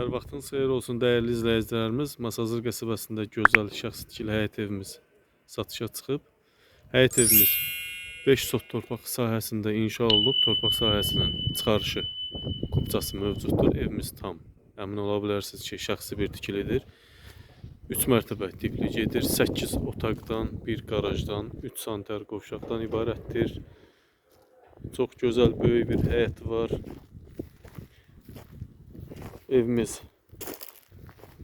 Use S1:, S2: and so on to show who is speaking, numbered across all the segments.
S1: Hər vaxtınız xeyir olsun dəyərli izləyicilərimiz. Masazır qəsəbəsində gözəl şəxsi tikili həyət evimiz satışa çıxıb. Həyət evimiz 5 sot torpaq sahəsində inşa olunub. Torpaq sahəsinin çıxarışı, kupçası mövcuddur. Evimiz tam. Əmin ola bilərsiniz ki, şəxsi bir tikilidir. 3 mərtəbə tipli gedir. 8 otaqdan, 1 qarajdan, 3 santer qovşaqdan ibarətdir. Çox gözəl böyük bir həyəti var. Evimiz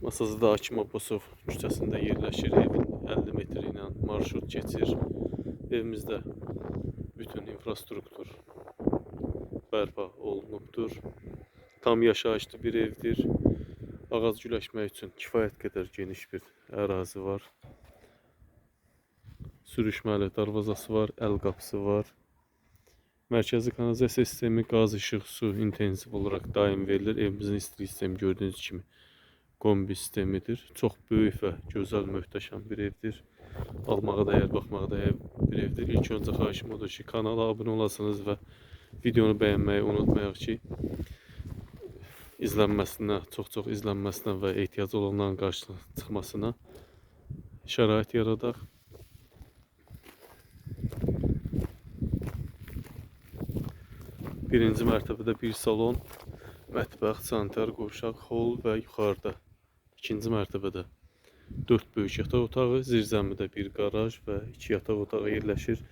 S1: Masazıda Hakim Abbasov küçəsində yerləşir. Evin 50 metr ilə marşrut keçir. Evimizdə bütün infrastruktur bərpa olunubdur. Tam yaşayışlı bir evdir. Ağac güləşmək üçün kifayət qədər geniş bir ərazi var. Sürüşməli darvazası var, əl qapısı var. Mərkəzi kanalizasiya sistemi, qaz, işıq, su intensiv olaraq daim verilir. Evimizin istilik sistemi gördüyünüz kimi kombi sistemidir. Çox böyük və gözəl, möhtəşəm bir evdir. Almağa dəyər, baxmağa dəyər bir evdir. İlk öncə xahişim odur ki, kanala abunə olasınız və videonu bəyənməyi unutmayaq ki, izlənməsinə, çox-çox izlənməsinə və ehtiyacı olanların qarşısına çıxmasına şərait yaradaq. Birinci mərtəbədə bir salon, mətbəx, sanitər qovşaq, hol və yuxarıda ikinci mərtəbədə 4 böyük yataq otağı, zirzəmidə bir qaraj və 2 yataq otağı yerləşir.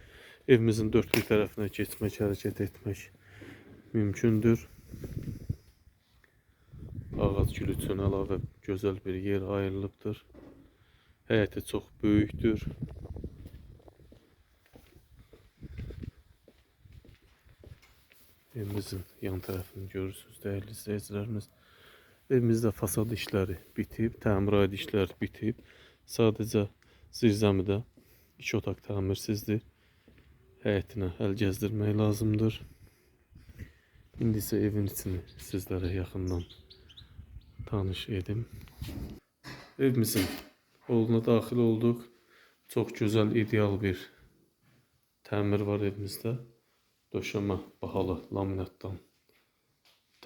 S1: Evimizin dörd bir tərəfinə keçmək, hərəkət etmək mümkündür. Ağac gül üçün əlavə gözəl bir yer ayrılıbdır. Həyəti çox böyükdür. Evimizin yan tərəfini görürsünüz dəyərli izləyicilərimiz. Evimizdə fasad işləri bitib, təmirat işləri bitib. Sadəcə zirzəmidə iki otaq təmirsizdir. Həyətinə əl gəzdirmək lazımdır. İndi isə evin içini sizlərə yaxından tanış edim. Evimizin holuna daxil olduq. Çox gözəl, ideal bir təmir var evimizdə. Döşəmə bahalı laminatdan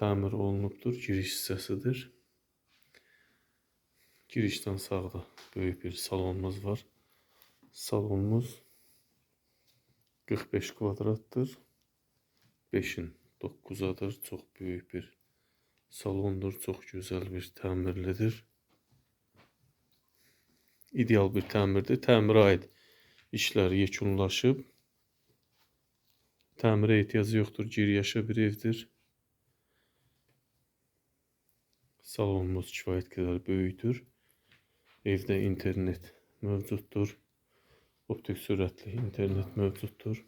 S1: təmir olunubdur. Giriş hissəsidir. Girişdən sağda böyük bir salonumuz var. Salonumuz 45 kvadratdır. 5'in 9'adır. Çox böyük bir salondur. Çox gözəl bir təmirlidir. İdeal bir təmirdir. Təmirə aid işlər yekunlaşıb. Təmirə ehtiyacı yoxdur. Giriyaşa bir evdir. Salonumuz kifayət qədər böyükdür. Evdə internet mövcuddur. Optik sürətli internet mövcuddur.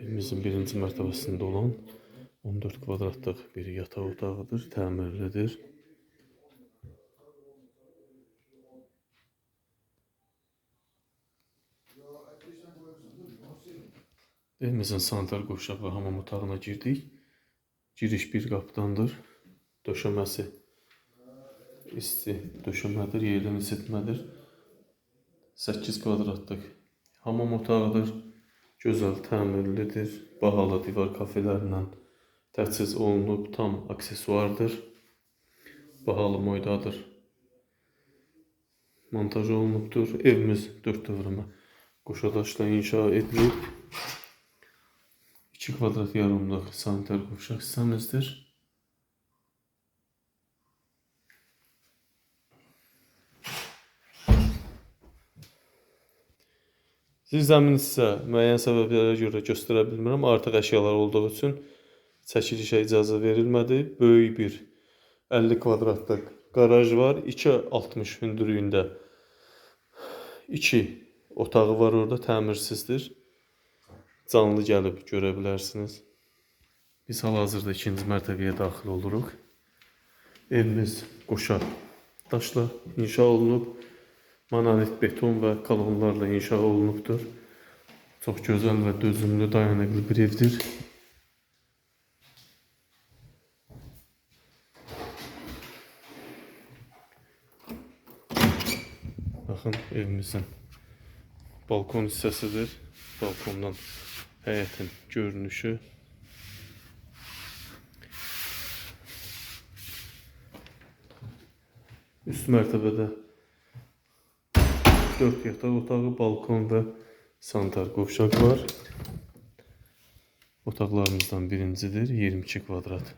S1: Evimizin birinci mərtəbəsində olan 14 kvadratlıq bir yataq otağıdır. Təmirlidir. Evimizin sanitar qovşaq və hamam otağına girdik. Giriş bir qapıdandır. Döşəməsi isti döşəmədir, yerdən isitmədir. 8 kvadratlıq hamam otağıdır. Gözəl təmirlidir. Bahalı divar kafelərlə təchiz olunub, tam aksesuardır. Bahalı moydadır. Montaj olunubdur. Evimiz 4 dövrəmə qoşadaşla inşa edilib. 2 kvadrat yarımlıq sanitar qovşaq hissəmizdir. Zirzəmin isə müəyyən səbəblərə görə göstərə bilmirəm. Artıq əşyalar olduğu üçün çəkilişə icazə verilmədi. Böyük bir 50 kvadratlıq qaraj var. 2.60 hündürlüyündə 2 otağı var orada təmirsizdir. Canlı gəlib görə bilərsiniz. Biz hal-hazırda ikinci mərtəbəyə daxil oluruq. Evimiz qoşa daşla inşa olunub. Monolit beton və kolonlarla inşa olunubdur. Çox gözəl və dözümlü, dayanıqlı bir evdir. Baxın evimizin balkon hissəsidir. Balkondan Hayatın görünüşü. Üst mərtəbədə 4 yataq otağı, balkon və santar qovşaq var. Otaqlarımızdan birincidir. 22 kvadrat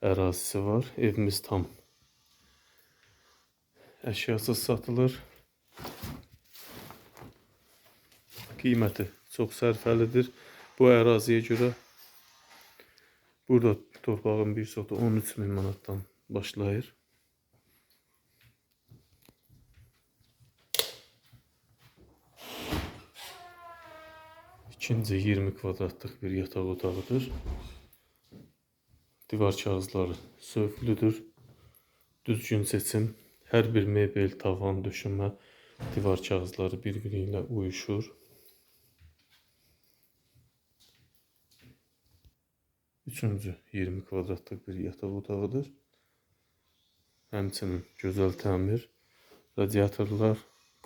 S1: ərazisi var. Evimiz tam əşyasız satılır. Qiyməti çox sərfəlidir. Bu əraziyə görə burada torpağın bir sotu 13 min manatdan başlayır. İkinci 20 kvadratlıq bir yataq otağıdır. Divar kağızları sövqlüdür. Düzgün seçim. Hər bir mebel, tavan, döşəmə, divar kağızları bir-biri ilə uyuşur. Üçüncü 20 kvadratlıq bir yataq otağıdır. Həmçinin gözəl təmir, radiatorlar,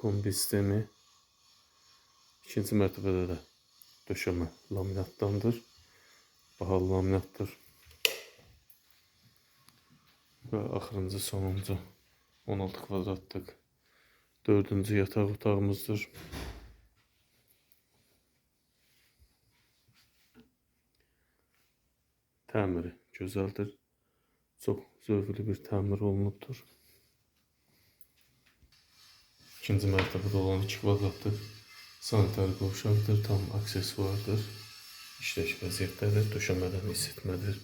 S1: kombi sistemi. İkinci mərtəbədə də döşəmə laminatdandır. Bahalı laminatdır. Və axırıncı sonuncu 16 kvadratlıq dördüncü yataq otağımızdır. Təmiri gözəldir. Çox zövqlü bir təmir olunubdur. İkinci mərtəbədə olan 2 kvadratlıq sanitar qovşaqdır, tam aksesuardır. İşləş vəziyyətdədir, döşəmədən isitmədir.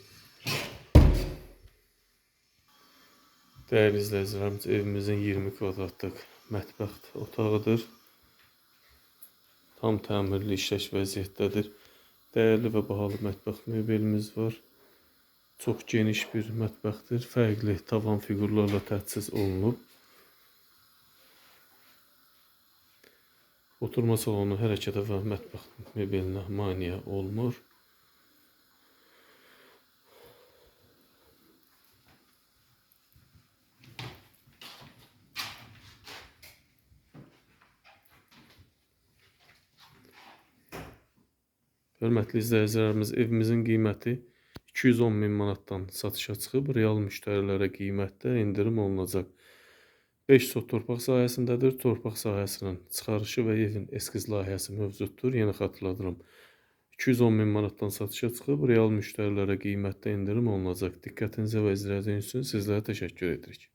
S1: Değerli izləyicilərimiz, evimizin 20 kvadratlıq mətbəx otağıdır. Tam təmirli işləş vəziyyətdədir. Dəyərli və bahalı mətbəx mebelimiz var. Çox geniş bir mətbəxdir. Fərqli tavan fiqurlarla təchiz olunub. Oturma salonu hərəkətə və mətbəx mebelinə maneə olmur. Hörmətli izləyicilərimiz, evimizin qiyməti 210 min manatdan satışa çıxıb. Real müştərilərə qiymətdə endirim olunacaq. 5 sot torpaq sahəsindədir. Torpaq sahəsinin çıxarışı və evin eskiz layihəsi mövcuddur. Yenə xatırladıram. 210 min manatdan satışa çıxıb. Real müştərilərə qiymətdə endirim olunacaq. Diqqətinizə və izlədiyiniz üçün sizlərə təşəkkür edirik.